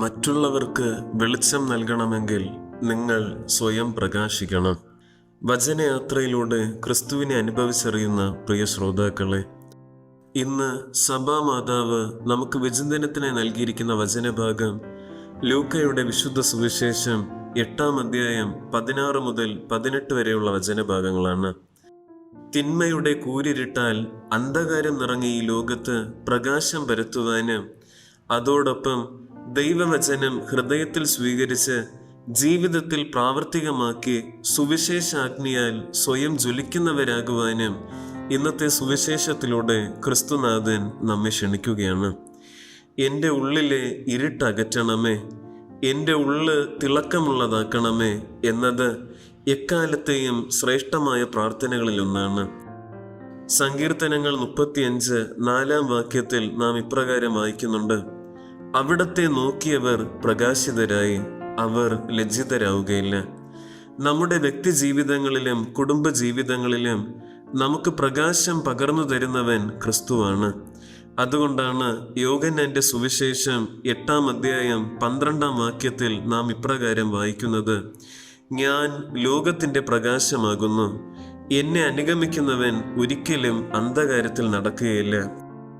മറ്റുള്ളവർക്ക് വെളിച്ചം നൽകണമെങ്കിൽ നിങ്ങൾ സ്വയം പ്രകാശിക്കണം. വചനയാത്രയിലൂടെ ക്രിസ്തുവിനെ അനുഭവിച്ചറിയുന്ന പ്രിയ ശ്രോതാക്കളെ ഇന്ന് സഭാ മാതാവ് നമുക്ക് വിചിന്തനത്തിനായി നൽകിയിരിക്കുന്ന വചനഭാഗം ലൂക്കയുടെ വിശുദ്ധ സുവിശേഷം എട്ടാം അധ്യായം പതിനാറ് മുതൽ പതിനെട്ട് വരെയുള്ള വചനഭാഗങ്ങളാണ്. തിന്മയുടെ കൂരിരിട്ടാൽ അന്ധകാരം നിറങ്ങിയ ഈ ലോകത്ത് പ്രകാശം പരത്തുവാനും അതോടൊപ്പം ദൈവവചനം ഹൃദയത്തിൽ സ്വീകരിച്ച് ജീവിതത്തിൽ പ്രാവർത്തികമാക്കി സുവിശേഷാഗ്നിയാൽ സ്വയം ജ്വലിക്കുന്നവരാകുവാനും ഇന്നത്തെ സുവിശേഷത്തിലൂടെ ക്രിസ്തുനാഥൻ നമ്മെ ക്ഷണിക്കുകയാണ്. എന്റെ ഉള്ളിലെ ഇരുട്ടകറ്റണമേ എന്റെ ഉള്ള് തിളക്കമുള്ളതാക്കണമേ എന്നത് എക്കാലത്തെയും ശ്രേഷ്ഠമായ പ്രാർത്ഥനകളിലൊന്നാണ് സങ്കീർത്തനങ്ങൾ മുപ്പത്തിയഞ്ച് നാലാം വാക്യത്തിൽ നാം ഇപ്രകാരം വായിക്കുന്നുണ്ട്. അവിടത്തെ നോക്കിയവർ പ്രകാശിതരായി അവർ ലജ്ജിതരാവുകയില്ല. നമ്മുടെ വ്യക്തി ജീവിതങ്ങളിലും കുടുംബ ജീവിതങ്ങളിലും നമുക്ക് പ്രകാശം പകർന്നു തരുന്നവൻ ക്രിസ്തുവാണ്. അതുകൊണ്ടാണ് യോഗന്നന്റെ സുവിശേഷം എട്ടാം അധ്യായം പന്ത്രണ്ടാം വാക്യത്തിൽ നാം ഇപ്രകാരം വായിക്കുന്നത് ഞാൻ ലോകത്തിന്റെ പ്രകാശമാകുന്നു. എന്നെ അനുഗമിക്കുന്നവൻ ഒരിക്കലും അന്ധകാരത്തിൽ നടക്കുകയില്ല.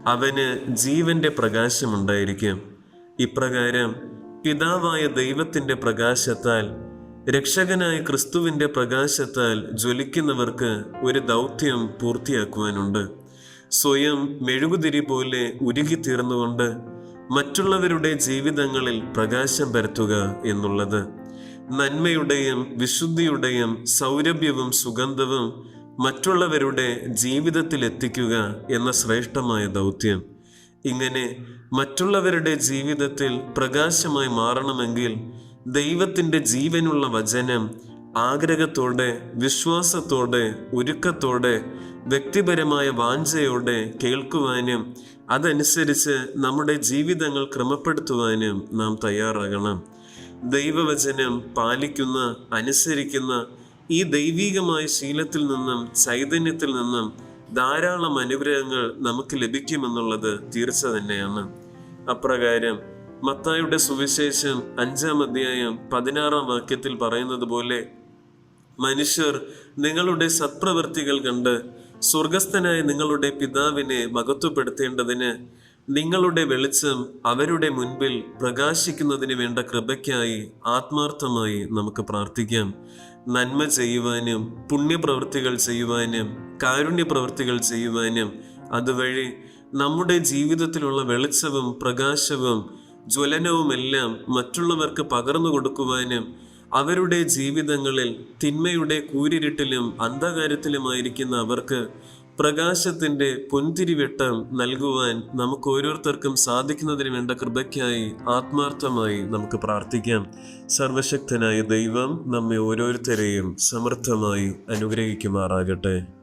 അവന് ജീവന്റെ പ്രകാശമുണ്ടായിരിക്കും. ഇപ്രകാരം പിതാവായ ദൈവത്തിന്റെ പ്രകാശത്താൽ രക്ഷകനായ ക്രിസ്തുവിന്റെ പ്രകാശത്താൽ ജ്വലിക്കുന്നവർക്ക് ഒരു ദൗത്യം പൂർത്തിയാക്കുവാനുണ്ട്. സ്വയം മെഴുകുതിരി പോലെ ഉരുകിത്തീർന്നുകൊണ്ട് മറ്റുള്ളവരുടെ ജീവിതങ്ങളിൽ പ്രകാശം പരത്തുക എന്നുള്ളത്. നന്മയുടെയും വിശുദ്ധിയുടെയും സൗരഭ്യവും സുഗന്ധവും മറ്റുള്ളവരുടെ ജീവിതത്തിൽ എത്തിക്കുക എന്ന ശ്രേഷ്ഠമായ ദൗത്യം. ഇങ്ങനെ മറ്റുള്ളവരുടെ ജീവിതത്തിൽ പ്രകാശമായി മാറണമെങ്കിൽ ദൈവത്തിന്റെ ജീവനുള്ള വചനം ആഗ്രഹത്തോടെ വിശ്വാസത്തോടെ ഒരുക്കത്തോടെ വ്യക്തിപരമായ വാഞ്ചയോടെ കേൾക്കുവാനും അതനുസരിച്ച് നമ്മുടെ ജീവിതങ്ങൾ ക്രമപ്പെടുത്തുവാനും നാം തയ്യാറാകണം. ദൈവവചനം പാലിക്കുന്ന അനുസരിക്കുന്ന ഈ ദൈവീകമായ ശീലത്തിൽ നിന്നും ചൈതന്യത്തിൽ നിന്നും ധാരാളം അനുഗ്രഹങ്ങൾ നമുക്ക് ലഭിക്കുമെന്നുള്ളത് തീർച്ച തന്നെയാണ്. അപ്രകാരം മത്തായുടെ സുവിശേഷം അഞ്ചാം അധ്യായം പതിനാറാം വാക്യത്തിൽ പറയുന്നത് പോലെ മനുഷ്യർ നിങ്ങളുടെ സത്പ്രവൃത്തികൾ കണ്ട് സ്വർഗസ്ഥനായ നിങ്ങളുടെ പിതാവിനെ മകത്വപ്പെടുത്തേണ്ടതിന് നിങ്ങളുടെ വെളിച്ചം അവരുടെ മുൻപിൽ പ്രകാശിക്കുന്നതിന് വേണ്ട കൃപയ്ക്കായി ആത്മാർത്ഥമായി നമുക്ക് പ്രാർത്ഥിക്കാം. നന്മ ചെയ്യുവാനും പുണ്യപ്രവൃത്തികൾ ചെയ്യുവാനും കാരുണ്യ പ്രവൃത്തികൾ ചെയ്യുവാനും അതുവഴി നമ്മുടെ ജീവിതത്തിലുള്ള വെളിച്ചവും പ്രകാശവും ജ്വലനവുമെല്ലാം മറ്റുള്ളവർക്ക് പകർന്നു കൊടുക്കുവാനും അവരുടെ ജീവിതങ്ങളിൽ തിന്മയുടെ കൂരിരുട്ടിലും അന്ധകാരത്തിലുമായിരിക്കുന്ന അവർക്ക് പ്രകാശത്തിന്റെ പൊൻതിരിവെട്ടം നൽകുവാൻ നമുക്ക് ഓരോരുത്തർക്കും സാധിക്കുന്നതിന് വേണ്ട കൃപയ്ക്കായി ആത്മാർത്ഥമായി നമുക്ക് പ്രാർത്ഥിക്കാം. സർവശക്തനായ ദൈവം നമ്മെ ഓരോരുത്തരെയും സമർത്ഥമായി അനുഗ്രഹിക്കുമാറാകട്ടെ.